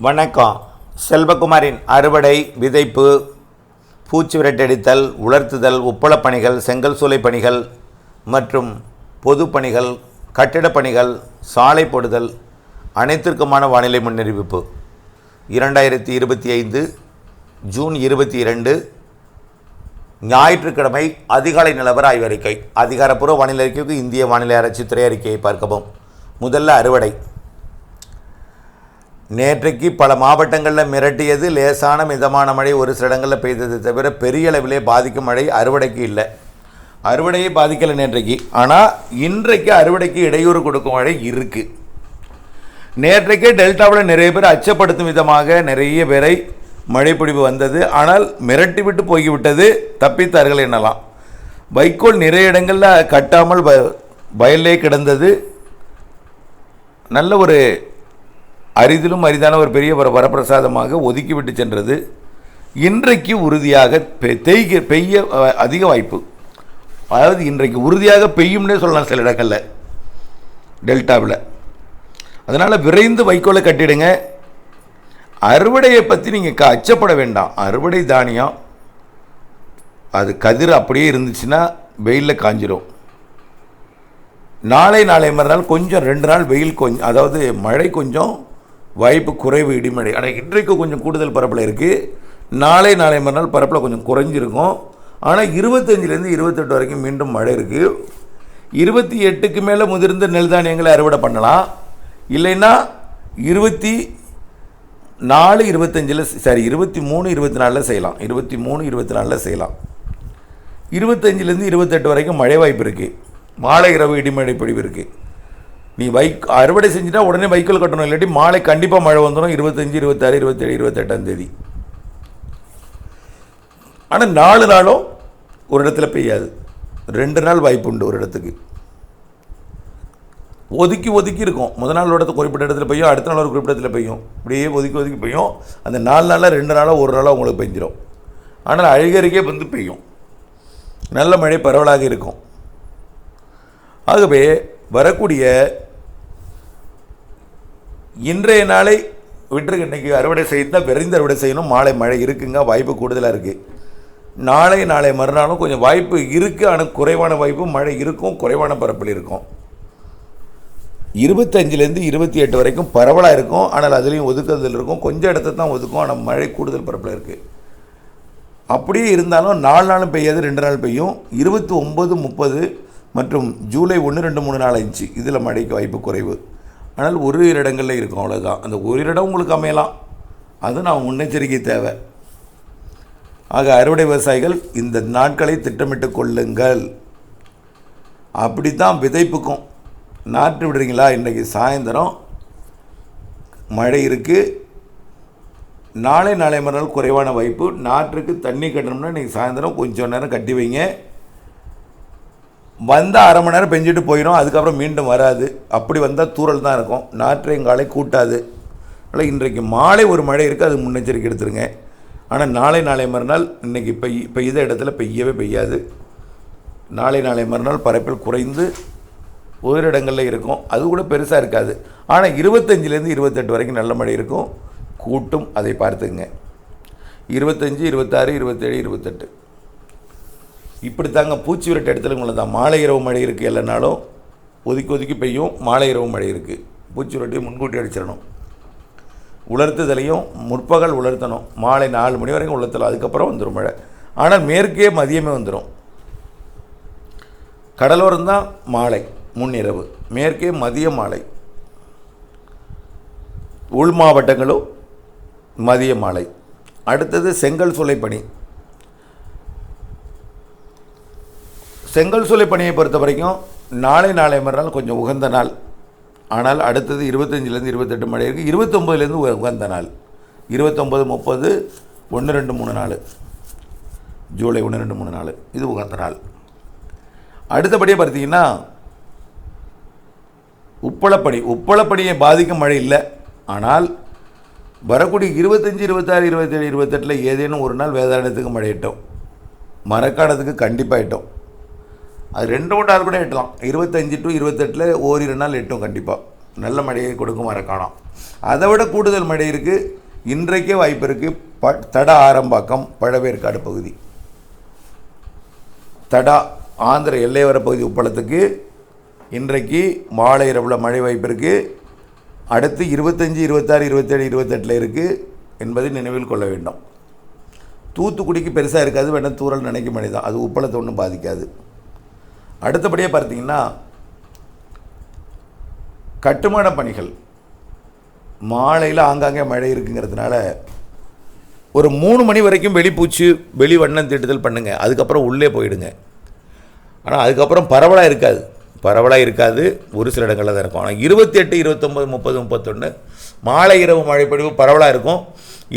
வணக்கம். செல்வகுமாரின் அறுவடை விதைப்பு பூச்சி விரட்டடித்தல் உலர்த்துதல் உப்பளப் பணிகள் செங்கல் சூளை பணிகள் மற்றும் பொது பணிகள் கட்டிடப் பணிகள் சாலை போடுதல் அனைத்திற்குமான வானிலை முன்னறிவிப்பு. இரண்டாயிரத்தி இருபத்தி ஐந்து ஜூன் இருபத்தி இரண்டு ஞாயிற்றுக்கிழமை அதிகாலை நிலவர ஆய்வறிக்கை. அதிகாரப்பூர்வ வானிலை அறிக்கைக்கு இந்திய வானிலை ஆராய்ச்சி துறை அறிக்கையை பார்க்கவும். முதல்ல அறுவடை. நேற்றைக்கு பல மாவட்டங்களில் மிரட்டியது லேசான மிதமான மழை ஒரு சில இடங்களில் பெய்தது தவிர பெரிய அளவிலே பாதிக்கும் மழை அறுவடைக்கு இல்லை. அறுவடையை பாதிக்கலை நேற்றைக்கு. ஆனால் இன்றைக்கு அறுவடைக்கு இடையூறு கொடுக்கும் மழை இருக்குது நேற்றைக்கே டெல்டாவில் நிறைய பேர் அச்சப்படுத்தும் விதமாக நிறைய பேரை மழைப்பொழிவு வந்தது. ஆனால் மிரட்டி விட்டு போய்விட்டது தப்பித்தார்கள் என்னலாம் வைக்கோல் நிறைய இடங்களில் கட்டாமல் வ வயல்லே கிடந்தது. நல்ல ஒரு அரிதிலும் அரிதான ஒரு பெரிய வர வரப்பிரசாதமாக ஒதுக்கிவிட்டு சென்றது இன்றைக்கு உறுதியாக பெ- தேய்க பெய்ய அதிக வாய்ப்பு. அதாவது இன்றைக்கு உறுதியாக பெய்யும்னே சொல்லலாம் சில இடங்களில். டெல்டாவில். அதனால் விரைந்து வைக்கோலை கட்டிடுங்க. அறுவடையை பற்றி நீங்கள் க அச்சப்பட வேண்டாம். அறுவடை தானியம். அது கதிர் அப்படியே இருந்துச்சுன்னா வெயிலில் காஞ்சிரும். நாளை நாளை மறுநாள் கொஞ்சம் ரெண்டு நாள் வெயில் கொஞ்சம் அதாவது மழை கொஞ்சம் வாய்ப்பு குறைவு இடிமழை ஆனால் இன்றைக்கு கொஞ்சம் கூடுதல் பரப்பில் இருக்குது நாளை நாளை மறுநாள் பரப்பில் கொஞ்சம் குறைஞ்சிருக்கும். ஆனால் இருபத்தஞ்சிலேருந்து இருபத்தெட்டு வரைக்கும் மீண்டும் மழை இருக்குது இருபத்தி எட்டுக்கு மேலே முதிர்ந்த நெல் தானியங்களை அறுவடை பண்ணலாம். இல்லைன்னா இருபத்தி நாலு இருபத்தஞ்சில் சாரி இருபத்தி மூணு இருபத்தி நாலில் செய்யலாம். இருபத்தி மூணு இருபத்தி நாலில் செய்யலாம். இருபத்தஞ்சிலேருந்து இருபத்தெட்டு வரைக்கும் மழை வாய்ப்பு இருக்குது மாலை இரவு இடிமழை பொழிவு இருக்குது நீ வைக் அறுவடை செஞ்சுட்டா உடனே வைக்கோல் கட்டணும் இல்லாட்டி மாலை கண்டிப்பாக மழை வந்துடும் இருபத்தஞ்சி இருபத்தாறு இருபத்தேழு இருபத்தெட்டாம் தேதி. ஆனால் நாலு நாளும் ஒரு இடத்துல பெய்யாது. ரெண்டு நாள் வாய்ப்பு உண்டு ஒரு இடத்துக்கு. ஒதுக்கி ஒதுக்கி இருக்கும். முதல் நாள் ஒரு இடத்துல குறிப்பிட்ட இடத்துல பெய்யும் அடுத்த நாள் ஒரு குறிப்பிட்ட இடத்துல பெய்யும். இப்படியே ஒதுக்கி ஒதுக்கி பெய்யும். அந்த நாலு நாளில் ரெண்டு நாளாக ஒரு நாளாக உங்களுக்கு பெஞ்சிடும் ஆனால் அழுகருகே வந்து பெய்யும். நல்ல மழை பரவலாக இருக்கும். ஆகவே வரக்கூடிய இன்றைய நாளை விட்டுருக்கு. இன்னைக்கு அறுவடை செய்தால் விரைந்து அறுவடை செய்யணும். மாலை மழை இருக்குங்க. வாய்ப்பு கூடுதலாக இருக்குது நாளை நாளை மறுநாளும் கொஞ்சம் வாய்ப்பு இருக்குது ஆனால் குறைவான வாய்ப்பு மழை இருக்கும். குறைவான பரப்பில் இருக்கும். இருபத்தஞ்சிலேருந்து இருபத்தி எட்டு வரைக்கும் பரவலாக இருக்கும். ஆனால் அதுலேயும் ஒதுக்குறதில் இருக்கும். கொஞ்சம் இடத்த தான் ஒதுக்கும். ஆனால் மழை கூடுதல் பரப்பில் இருக்குது அப்படியே இருந்தாலும் நாலு நாளும் பெய்யாது ரெண்டு நாள் பெய்யும். இருபத்தி ஒம்பது முப்பது மற்றும் ஜூலை ஒன்று ரெண்டு மூணு நாலு அஞ்சு. இதில் மழைக்கு வாய்ப்பு குறைவு. ஆனால் ஒரு இரு இடங்களில் இருக்கும் அவ்வளோதான் அந்த ஒரு இடம் உங்களுக்கு அமையலாம். அது நான் முன்னெச்சரிக்கை தேவை. ஆக அறுவடை விவசாயிகள் இந்த நாட்களை திட்டமிட்டு கொள்ளுங்கள். அப்படி தான் விதைப்புக்கும். நாற்று விடுறீங்களா? இன்றைக்கி சாயந்தரம் மழை இருக்குது நாளை நாளை மறுநாள் குறைவான வாய்ப்பு. நாற்றுக்கு தண்ணி கட்டணும்னா இன்றைக்கி சாயந்தரம் கொஞ்சம் நேரம் கட்டி வைங்க. வந்தால் அரை மணி நேரம் பெஞ்சிட்டு போயிடும் அதுக்கப்புறம் மீண்டும் வராது. அப்படி வந்தால் தூரல் தான் இருக்கும். நாற்றையங்காலை கூட்டாது. அதனால் இன்றைக்கு மாலை ஒரு மழை இருக்குது அது முன்னெச்சரிக்கை எடுத்துருங்க. ஆனால் நாளை நாளை மறுநாள் இன்றைக்கி பெய் பெய்த இடத்துல பெய்யவே பெய்யாது. நாளை நாளை மறுநாள் பரப்பில் குறைந்து ஒரு இடங்களில் இருக்கும். அது கூட பெருசாக இருக்காது. ஆனால் இருபத்தஞ்சிலேருந்து இருபத்தெட்டு வரைக்கும் நல்ல மழை இருக்கும். கூட்டும் அதை பார்த்துங்க இருபத்தஞ்சி இருபத்தாறு இருபத்தேழு இருபத்தெட்டு. இப்படி தாங்க பூச்சி விரட்ட இடத்துல உங்களை தான். மாலை இரவு மழை இருக்குது இல்லைனாலும் ஒதுக்கி ஒதுக்கி பெய்யும் மாலை இரவு மழை இருக்குது பூச்சி விரட்டையும் முன்கூட்டி அடிச்சிடணும். உலர்த்துதலையும் முற்பகல் உலர்த்தணும். மாலை நாலு மணி வரைக்கும் உலர்த்தலாம் அதுக்கப்புறம் வந்துடும் மழை. ஆனால் மேற்கே மதியமே வந்துடும் கடலோரம் தான் மாலை முன்னிரவு மேற்கே மதிய மாலை. உள் மாவட்டங்களும் மதிய மாலை. அடுத்தது செங்கல் சூளை பணி செங்கல் சூளை பணியை பொறுத்த வரைக்கும் நாளை நாளை மறுநாள் கொஞ்சம் உகந்த நாள். ஆனால் அடுத்தது இருபத்தஞ்சிலேருந்து இருபத்தெட்டு மழை இருக்குது இருபத்தொம்போதுலேருந்து உகந்த நாள். இருபத்தொம்பது முப்பது ஒன்று ரெண்டு மூணு நாள் ஜூலை ஒன்று ரெண்டு மூணு நாள் இது உகந்த நாள். அடுத்தபடியாக பார்த்தீங்கன்னா உப்பளப்பணி. உப்பளப்பணியை பாதிக்கும் மழை இல்லை. ஆனால் வரக்கூடிய இருபத்தஞ்சி இருபத்தாறு இருபத்தேழு இருபத்தெட்டில் ஏதேனும் ஒரு நாள் வேதாரணத்துக்கு மழையிட்டோம். மரக்காணத்துக்கு கண்டிப்பாக அது ரெண்டு மூணு கூட எட்டலாம். இருபத்தஞ்சி டு இருபத்தெட்டில் ஓரிரு நாள் எட்டும் கண்டிப்பாக நல்ல மழையை கொடுக்கும் வர காணும். அதை விட கூடுதல் மழை இருக்குது இன்றைக்கே வாய்ப்பு இருக்குது ப தட ஆரம்பாக்கம் பழவேற்காடு பகுதி. தடா ஆந்திர எல்லையோர பகுதி உப்பளத்துக்கு இன்றைக்கு மாலை இரவில் மழை வாய்ப்பு இருக்குது அடுத்து இருபத்தஞ்சி இருபத்தாறு இருபத்தேழு இருபத்தெட்டில் இருக்குது என்பதை நினைவில் கொள்ள வேண்டும். தூத்துக்குடிக்கு பெருசாக இருக்காது. வேணால் தூரல் நினைக்க மழை தான் அது உப்பளத்தை ஒன்றும் பாதிக்காது. அடுத்தபடியாக பார்த்தீங்கன்னா கட்டுமான பணிகள். மாலையில் ஆங்காங்கே மழை இருக்குங்கிறதுனால ஒரு மூணு மணி வரைக்கும் வெளிப்பூச்சி வெளி வண்ணம் தீட்டுதல் பண்ணுங்கள் அதுக்கப்புறம் உள்ளே போயிடுங்க. ஆனால் அதுக்கப்புறம் பரவலாக இருக்காது. பரவலாக இருக்காது. ஒரு சில இடங்களில் தான் இருக்கும். ஆனால் இருபத்தி எட்டு இருபத்தொம்பது முப்பது முப்பத்தொன்று மாலை இரவு மழைப்பொழிவு பரவலாக இருக்கும்.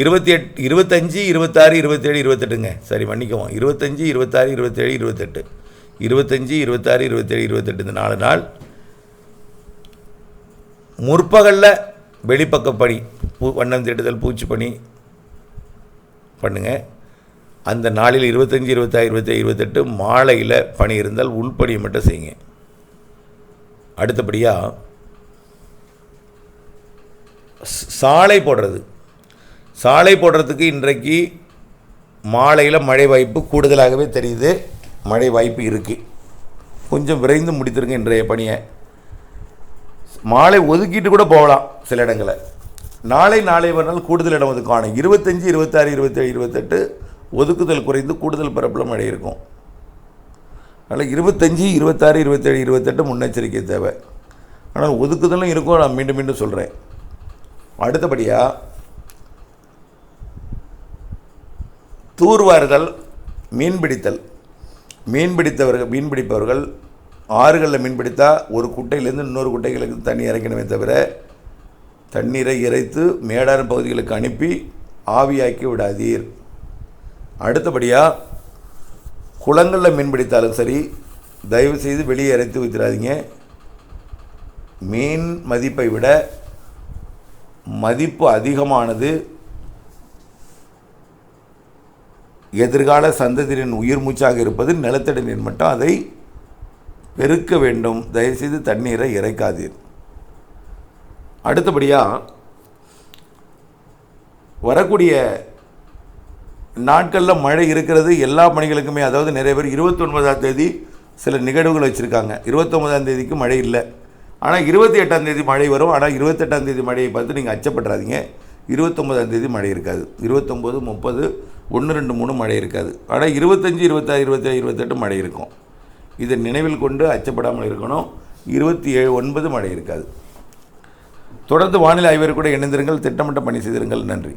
இருபத்தி எட் இருபத்தஞ்சி இருபத்தாறு இருபத்தேழு இருபத்தெட்டுங்க. சரி மன்னிக்கவும். இருபத்தஞ்சி இருபத்தாறு இருபத்தேழு இருபத்தெட்டு. இருபத்தஞ்சி இருபத்தாறு இருபத்தேழு இருபத்தெட்டு இந்த நாலு நாள். முற்பகலில் வெளிப்பக்கப்பணி பூ வண்ணம் தீட்டுதல் பூச்சி பணி பண்ணுங்கள் அந்த நாளில் இருபத்தஞ்சி இருபத்தாறு இருபத்தேழு இருபத்தெட்டு மாலையில் பணி இருந்தால் உள்பணியை மட்டும் செய்யுங்க. அடுத்தபடியாக சாலை போடுறது. சாலை போடுறதுக்கு இன்றைக்கு மாலையில் மழை வாய்ப்பு கூடுதலாகவே தெரியுது. மழை வாய்ப்பு இருக்குது கொஞ்சம் விரைந்து முடித்திருங்க இன்றைய பணியை. மாலை ஒதுக்கிட்டு கூட போகலாம் சில இடங்களில் நாளை நாளை மறுநாள் கூடுதல் இடம் வந்து காணும். இருபத்தஞ்சி இருபத்தாறு இருபத்தேழு இருபத்தெட்டு ஒதுக்குதல் குறைந்து கூடுதல் பரப்பில் மழை இருக்கும். அதனால் இருபத்தஞ்சி இருபத்தாறு இருபத்தேழு இருபத்தெட்டு முன்னெச்சரிக்கை தேவை. ஆனால் ஒதுக்குதலும் இருக்கும் நான் மீண்டும் மீண்டும் சொல்கிறேன் அடுத்தபடியாக தூர்வாறுதல் மீன்பிடித்தல். மீன்பிடித்தவர்கள் மீன்பிடிப்பவர்கள் ஆறுகளில் மீன்பிடித்தா ஒரு குட்டையிலேருந்து இன்னொரு குட்டைகளுக்கு தண்ணி இறக்கணுமே தவிர தண்ணீரை இறைத்து மேடான பகுதிகளுக்கு அனுப்பி ஆவியாக்கி விடாதீர். அடுத்தபடியாக குளங்களில் மீன்பிடித்தாலும் சரி தயவு செய்து வெளியே இறைத்து வைத்திராதீங்க. மீன் மதிப்பை விட மதிப்பு அதிகமானது எதிர்கால சந்ததியின் உயிர் மூச்சாக இருப்பது நிலத்தடி நீர் மட்டும். அதை பெருக்க வேண்டும். தயவுசெய்து தண்ணீரை இறைக்காதீர். அடுத்தபடியாக வரக்கூடிய நாட்களில் மழை இருக்கிறது. எல்லா பணிகளுக்குமே அதாவது நிறைய பேர் இருபத்தொன்பதாம் தேதி சில நிகழ்வுகள் வச்சுருக்காங்க. இருபத்தொன்பதாம் தேதிக்கு மழை இல்லை. ஆனால் இருபத்தி எட்டாம் தேதி மழை வரும். ஆனால் இருபத்தெட்டாம் தேதி மழையை பார்த்து நீங்கள் அச்சப்பட்டுறாதீங்க இருபத்தொம்பதாம் தேதி மழை இருக்காது. இருபத்தொம்போது முப்பது ஒன்று ரெண்டு மூணு மழை இருக்காது. ஆனால் இருபத்தஞ்சி இருபத்தாறு இருபத்தேழு இருபத்தெட்டு மழை இருக்கும். இதை நினைவில் கொண்டு அச்சப்படாமல் இருக்கணும். இருபத்தி ஏழு ஒன்பது மழை இருக்காது. தொடர்ந்து வானிலை ஆய்வரை கூட இணைந்திருங்கள். திட்டமிட்ட பணி செய்திருங்கள். நன்றி.